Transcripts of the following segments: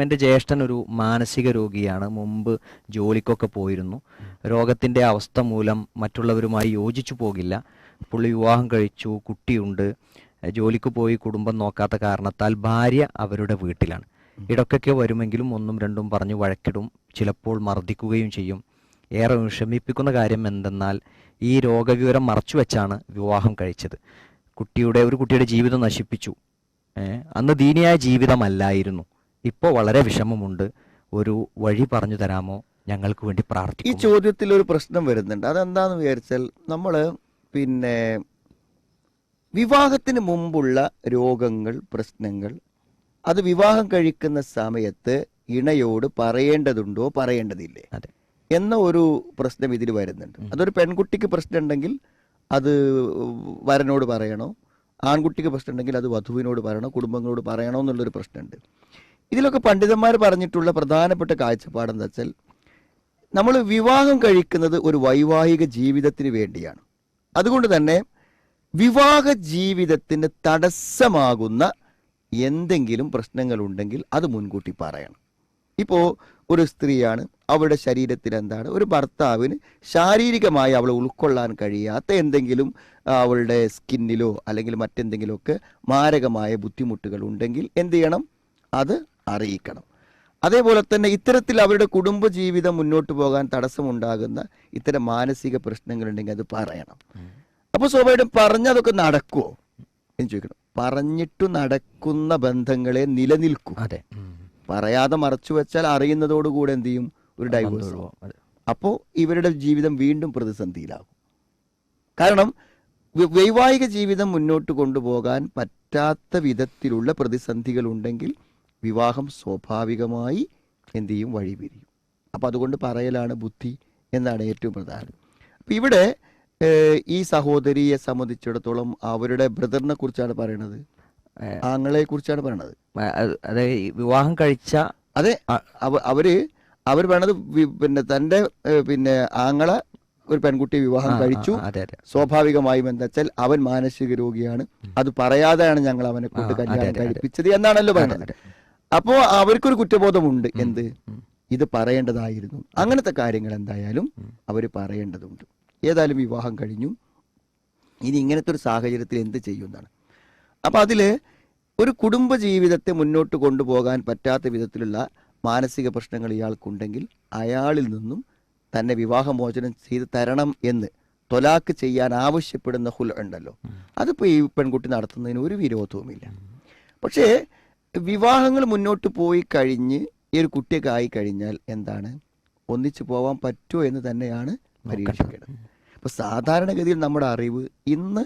എന്റെ ജ്യേഷ്ഠൻ ഒരു മാനസിക രോഗിയാണ്. മുമ്പ് ജോലിക്കൊക്കെ പോയിരുന്നു. രോഗത്തിന്റെ അവസ്ഥ മൂലം മറ്റുള്ളവരുമായി യോജിച്ചു പോകില്ല. പുള്ളി വിവാഹം കഴിച്ചു കുട്ടിയുണ്ട്. ജോലിക്ക് പോയി കുടുംബം നോക്കാത്ത കാരണത്താൽ ഭാര്യ അവരുടെ വീട്ടിലാണ്. ഇടയ്ക്കൊക്കെ വരുമെങ്കിലും ഒന്നും രണ്ടും പറഞ്ഞ് വഴക്കിടും. ചിലപ്പോൾ മർദ്ദിക്കുകയും ചെയ്യും. ഏറെ വിഷമിപ്പിക്കുന്ന കാര്യം എന്തെന്നാൽ ഈ രോഗവിവരം മറച്ചു വെച്ചാണ് വിവാഹം കഴിച്ചത്. കുട്ടിയുടെ ഒരു കുട്ടിയുടെ ജീവിതം നശിപ്പിച്ചു. അന്ന് ദീനിയായ ജീവിതമല്ലായിരുന്നു. ഇപ്പോൾ വളരെ വിഷമമുണ്ട്. ഒരു വഴി പറഞ്ഞു തരാമോ? ഞങ്ങൾക്ക് വേണ്ടി പ്രാർത്ഥിക്കും ഈ ചോദ്യത്തിൽ ഒരു പ്രശ്നം വരുന്നുണ്ട്. അതെന്താന്ന് വിചാരിച്ചാൽ നമ്മൾ പിന്നെ വിവാഹത്തിന് മുമ്പുള്ള രോഗങ്ങൾ പ്രശ്നങ്ങൾ അത് വിവാഹം കഴിക്കുന്ന സമയത്ത് ഇണയോട് പറയേണ്ടതുണ്ടോ പറയേണ്ടതില്ലേ? അതെ. എന്ന ഒരു പ്രശ്നം ഇതിൽ വരുന്നുണ്ട്. അതൊരു പെൺകുട്ടിക്ക് പ്രശ്നം ഉണ്ടെങ്കിൽ അത് വരനോട് പറയണോ? ആൺകുട്ടിക്ക് പ്രശ്നം ഉണ്ടെങ്കിൽ അത് വധുവിനോട് പറയണോ? കുടുംബങ്ങളോട് പറയണോ എന്നുള്ളൊരു പ്രശ്നമുണ്ട്. ഇതിലൊക്കെ പണ്ഡിതന്മാർ പറഞ്ഞിട്ടുള്ള പ്രധാനപ്പെട്ട കാഴ്ചപ്പാടെന്താ വെച്ചാൽ നമ്മൾ വിവാഹം കഴിക്കുന്നത് ഒരു വൈവാഹിക ജീവിതത്തിന് വേണ്ടിയാണ്. അതുകൊണ്ട് തന്നെ വിവാഹ ജീവിതത്തിന് തടസ്സമാകുന്ന എന്തെങ്കിലും പ്രശ്നങ്ങളുണ്ടെങ്കിൽ അത് മുൻകൂട്ടി പറയണം. ഇപ്പോൾ ഒരു സ്ത്രീയാണ് അവളുടെ ശരീരത്തിൽ എന്താണ് ഒരു ഭർത്താവിന് ശാരീരികമായി അവളെ ഉൾക്കൊള്ളാൻ കഴിയാത്ത എന്തെങ്കിലും അവളുടെ സ്കിന്നിലോ അല്ലെങ്കിൽ മറ്റെന്തെങ്കിലുമൊക്കെ മാരകമായ ബുദ്ധിമുട്ടുകൾ ഉണ്ടെങ്കിൽ എന്ത് ചെയ്യണം? അത് അറിയിക്കണം. അതേപോലെ തന്നെ ഇത്തരത്തിൽ അവരുടെ കുടുംബജീവിതം മുന്നോട്ട് പോകാൻ തടസ്സമുണ്ടാകുന്ന ഇത്തരം മാനസിക പ്രശ്നങ്ങളുണ്ടെങ്കിൽ അത് പറയണം. അപ്പോൾ സ്വാഭാവികം പറഞ്ഞതൊക്കെ നടക്കുമോ എന്ന് ചോദിക്കണം. പറഞ്ഞിട്ടു നടക്കുന്ന ബന്ധങ്ങളെ നിലനിൽക്കും. അതെ. പറയാതെ മറച്ചു വെച്ചാൽ അറിയുന്നതോടുകൂടെ എന്ത് ചെയ്യും? ഒരു ഡൈവേഴ്സ്. അപ്പോൾ ഇവരുടെ ജീവിതം വീണ്ടും പ്രതിസന്ധിയിലാകും. കാരണം വൈവാഹിക ജീവിതം മുന്നോട്ട് കൊണ്ടുപോകാൻ പറ്റാത്ത വിധത്തിലുള്ള പ്രതിസന്ധികൾ ഉണ്ടെങ്കിൽ വിവാഹം സ്വാഭാവികമായി എന്ത് ചെയ്യും വഴിപിരിയും. അപ്പം അതുകൊണ്ട് പറയലാണ് ബുദ്ധി എന്നാണ് ഏറ്റവും പ്രധാനം. അപ്പം ഇവിടെ ഈ സഹോദരിയെ സംബന്ധിച്ചിടത്തോളം അവരുടെ ബ്രദറിനെ കുറിച്ചാണ് പറയണത്. ആങ്ങളെ കുറിച്ചാണ് പറയണത്. അതെ വിവാഹം കഴിച്ച അതെ. അവർ അവർ പറയണത് പിന്നെ തന്റെ പിന്നെ ആങ്ങളെ ഒരു പെൺകുട്ടി വിവാഹം കഴിച്ചു. സ്വാഭാവികമായും എന്താ വെച്ചാൽ അവൻ മാനസിക രോഗിയാണ്. അത് പറയാതെയാണ് ഞങ്ങൾ അവനെ കൊണ്ട് കല്യാണം. കഴിപ്പിച്ചത് എന്നാണല്ലോ പറയുന്നത്. അപ്പോ അവർക്കൊരു കുറ്റബോധമുണ്ട്. എന്ത്? ഇത് പറയേണ്ടതായിരുന്നു. അങ്ങനത്തെ കാര്യങ്ങൾ എന്തായാലും അവർ പറയേണ്ടതുണ്ട്. ഏതായാലും വിവാഹം കഴിഞ്ഞു. ഇനി ഇങ്ങനത്തെ ഒരു സാഹചര്യത്തിൽ എന്ത് ചെയ്യുന്നതാണ് അപ്പൊ അതിൽ ഒരു കുടുംബ ജീവിതത്തെ മുന്നോട്ട് കൊണ്ടുപോകാൻ പറ്റാത്ത വിധത്തിലുള്ള മാനസിക പ്രശ്നങ്ങൾ ഇയാൾക്കുണ്ടെങ്കിൽ അയാളിൽ നിന്നും തന്നെ വിവാഹമോചനം ചെയ്ത് തരണം എന്ന് തൊലാക്ക് ചെയ്യാൻ ആവശ്യപ്പെടുന്ന ഹുൽ ഉണ്ടല്ലോ. അതിപ്പോൾ ഈ പെൺകുട്ടി നടത്തുന്നതിന് ഒരു വിരോധവുമില്ല. പക്ഷേ വിവാഹങ്ങൾ മുന്നോട്ട് പോയി കഴിഞ്ഞ് ഈ ഒരു കുട്ടിയൊക്കെ ആയി കഴിഞ്ഞാൽ എന്താണ്? ഒന്നിച്ചു പോവാൻ പറ്റുമോ എന്ന് തന്നെയാണ് പരീക്ഷിക്കേണ്ടത്. അപ്പോൾ സാധാരണഗതിയിൽ നമ്മുടെ അറിവ് ഇന്ന്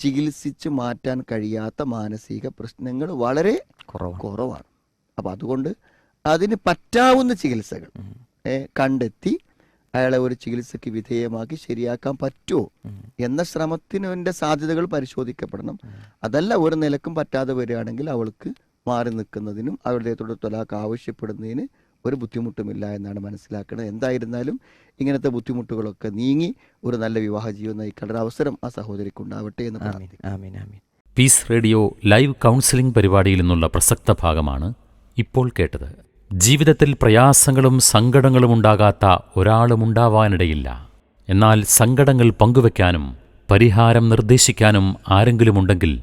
ചികിത്സിച്ച് മാറ്റാൻ കഴിയാത്ത മാനസിക പ്രശ്നങ്ങൾ വളരെ കുറവാണ്. അപ്പോൾ അതുകൊണ്ട് അതിന് പറ്റാവുന്ന ചികിത്സകൾ കണ്ടെത്തി അയാളെ ഒരു ചികിത്സയ്ക്ക് വിധേയമാക്കി ശരിയാക്കാൻ പറ്റുമോ എന്ന ശ്രമത്തിന്റെ സാധ്യതകൾ പരിശോധിക്കപ്പെടണം. അതല്ല ഒരു നിലക്കും പറ്റാതെ വരികയാണെങ്കിൽ അവൾക്ക് മാറി നിൽക്കുന്നതിനും അവരുടെ തുടർ തൊലാക്ക് ആവശ്യപ്പെടുന്നതിന് ഒരു ബുദ്ധിമുട്ടുമില്ല എന്നാണ് മനസ്സിലാക്കുന്നത്. എന്തായിരുന്നാലും ഇങ്ങനത്തെ ബുദ്ധിമുട്ടുകളൊക്കെ നീങ്ങി ഒരു നല്ല വിവാഹ ജീവിതം നയിക്കേണ്ട അവസരം ആ സഹോദരിക്ക് ഉണ്ടാവട്ടെ എന്ന് പീസ് റേഡിയോ ലൈവ് കൗൺസിലിംഗ് പരിപാടിയിൽ നിന്നുള്ള പ്രസക്ത ഭാഗമാണ് ഇപ്പോൾ കേട്ടത്. ജീവിതത്തിൽ പ്രയാസങ്ങളും സങ്കടങ്ങളും ഉണ്ടാകാത്ത ഒരാളും ഉണ്ടാവാനിടയില്ല. എന്നാൽ സങ്കടങ്ങൾ പങ്കുവെക്കാനും പരിഹാരം നിർദ്ദേശിക്കാനും ആരെങ്കിലുമുണ്ടെങ്കിൽ